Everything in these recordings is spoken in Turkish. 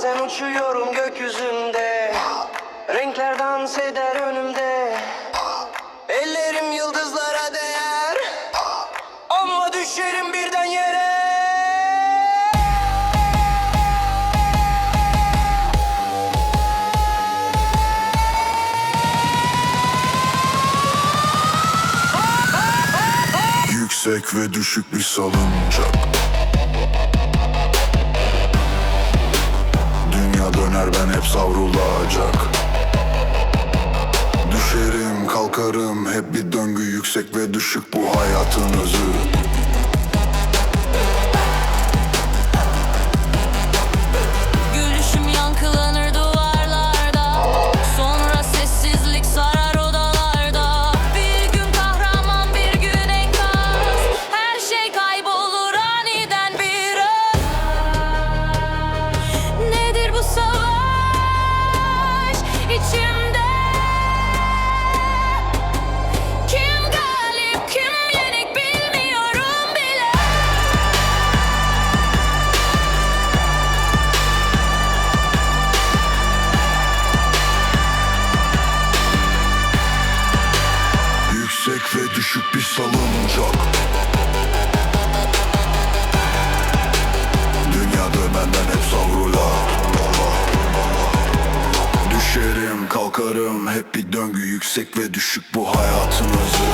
Bazen uçuyorum gökyüzünde. Renkler dans eder önümde. Ellerim yıldızlara değer. Ama düşerim birden yere. Yüksek ve düşük bir salıncak döner ben hep savrulacak. Düşerim kalkarım hep bir döngü Yüksek ve düşük bu hayatın özü Yüksek ve düşük bir salıncak. Dünya dönmenden hep savrulur Düşerim kalkarım hep bir döngü Yüksek ve düşük bu hayatın özü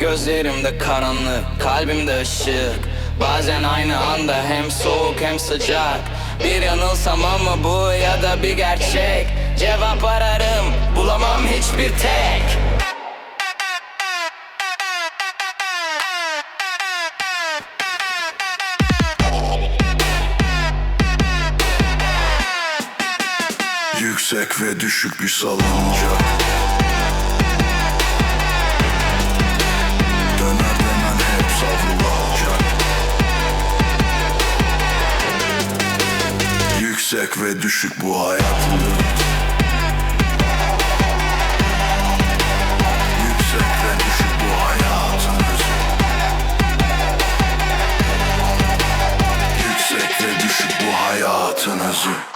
Gözlerimde karanlık, kalbimde ışık Bazen aynı anda hem soğuk hem sıcak. Bir yanılsam ama bu ya da bir gerçek. Cevap ararım, bulamam hiçbir tek. Yüksek ve düşük bir salıncak Yüksek ve düşük bu hayatın Yüksek ve düşük bu hayatın özü Yüksek ve düşük bu hayatın özü